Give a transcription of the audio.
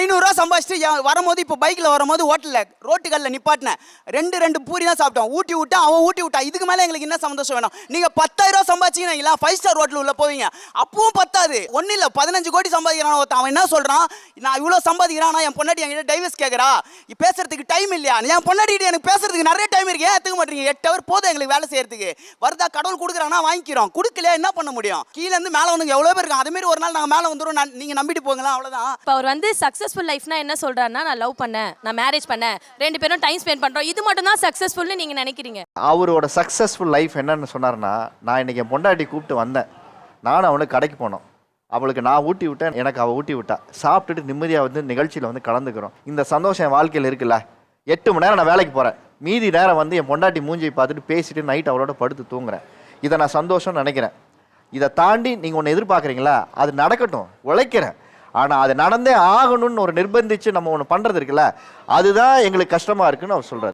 ஐநூறுரூவா சம்பாதிச்சுட்டு வரும்போது இப்போ பைக்கில் வரும்போது ஹோட்டலில் ரோட்டுகளில் நிப்பாட்டினேன். ரெண்டு ரெண்டு பூரி தான் சாப்பிட்டோம். ஊட்டி விட்டா அவன் ஊட்டி விட்டான். இதுக்கு மேலே எங்களுக்கு என்ன சந்தோஷம் வேணும்? நீங்கள் பத்தாயிரரூவா சம்பாதிச்சிங்கன்னா ஃபைவ் ஸ்டார் ஹோட்டல் உள்ளே போவீங்க. அப்பவும் பத்தாது. ஒன்றும் இல்லை. பதினஞ்சு கோடி சம்பாதிக்கிறான் ஒருத்தன். அவன் என்ன சொல்கிறான் நான் இவ்வளோ சம்பாதிக்கிறான் நான் என் பொண்டாட்டி என்கிட்ட டைவர்ஸ் கேட்குறா பேசுறதுக்கு டைம் இல்லையா? என் பொண்டாட்டி எனக்கு பேசுறதுக்கு நிறைய டைம் இருக்கு. ஏன் எடுத்துக்க மாட்டீங்க? எட்டு ஹவர் போதும் எங்களுக்கு வேலை செய்யறதுக்கு. வருதா? கடவுள் கொடுக்குறானா? வாங்கிக்கிறோம். கொடுக்கல என்ன பண்ண முடியும்? கீழ இருந்து மேலே வந்து எவ்வளோ பேர் இருக்காங்க? அதே மாதிரி ஒரு நாள் நாங்கள் மேலே வந்துடும் நான் நீங்கள் நம்பிட்டு போங்களா அவ்வளோதான் இப்போ அவர் வந்து சக்ஸஸ்ஃபுல் லைஃப்னா என்ன சொல்றாருன்னா நான் லவ் பண்ணேன். நான் மேரேஜ் பண்ணேன். ரெண்டு பேரும் டைம் ஸ்பெண்ட் பண்றோம். இது மட்டும் தான் சக்ஸஸ்ஃபுல்னு நீங்க நினைக்கிறீங்க? அவரோட சக்ஸஸ்ஃபுல் லைஃப் என்னன்னு சொன்னார்னா நான் இன்னைக்கு என் பொண்டாட்டி கூப்பிட்டு வந்தேன். நானும் அவனுக்கு கடைக்கு போனோம். அவளுக்கு நான் ஊட்டி விட்டேன் எனக்கு அவள் ஊட்டி விட்டா. சாப்பிட்டுட்டு நிம்மதியாக வந்து நிகழ்ச்சியில் வந்து கலந்துக்கிறோம். இந்த சந்தோஷம் என் வாழ்க்கையில் இருக்குல்ல? எட்டு மணி நேரம் நான் வேலைக்கு போகிறேன் மீதி நேரம் வந்து என் பொண்டாட்டி மூஞ்சியை பார்த்துட்டு பேசிட்டு நைட் அவளோட படுத்து தூங்குறேன். இதை நான் சந்தோஷம்னு நினைக்கிறேன். இதை தாண்டி நீங்கள் ஒன்று எதிர்பார்க்குறீங்களா? அது நடக்கட்டும். உழைக்கிறேன். ஆனால் அது நடந்தே ஆகணும்னு ஒரு நிர்பந்திச்சு நம்ம ஒன்று பண்ணுறது இருக்குல்ல? அதுதான் எங்களுக்கு கஷ்டமாக இருக்குன்னு அவர் சொல்கிறார்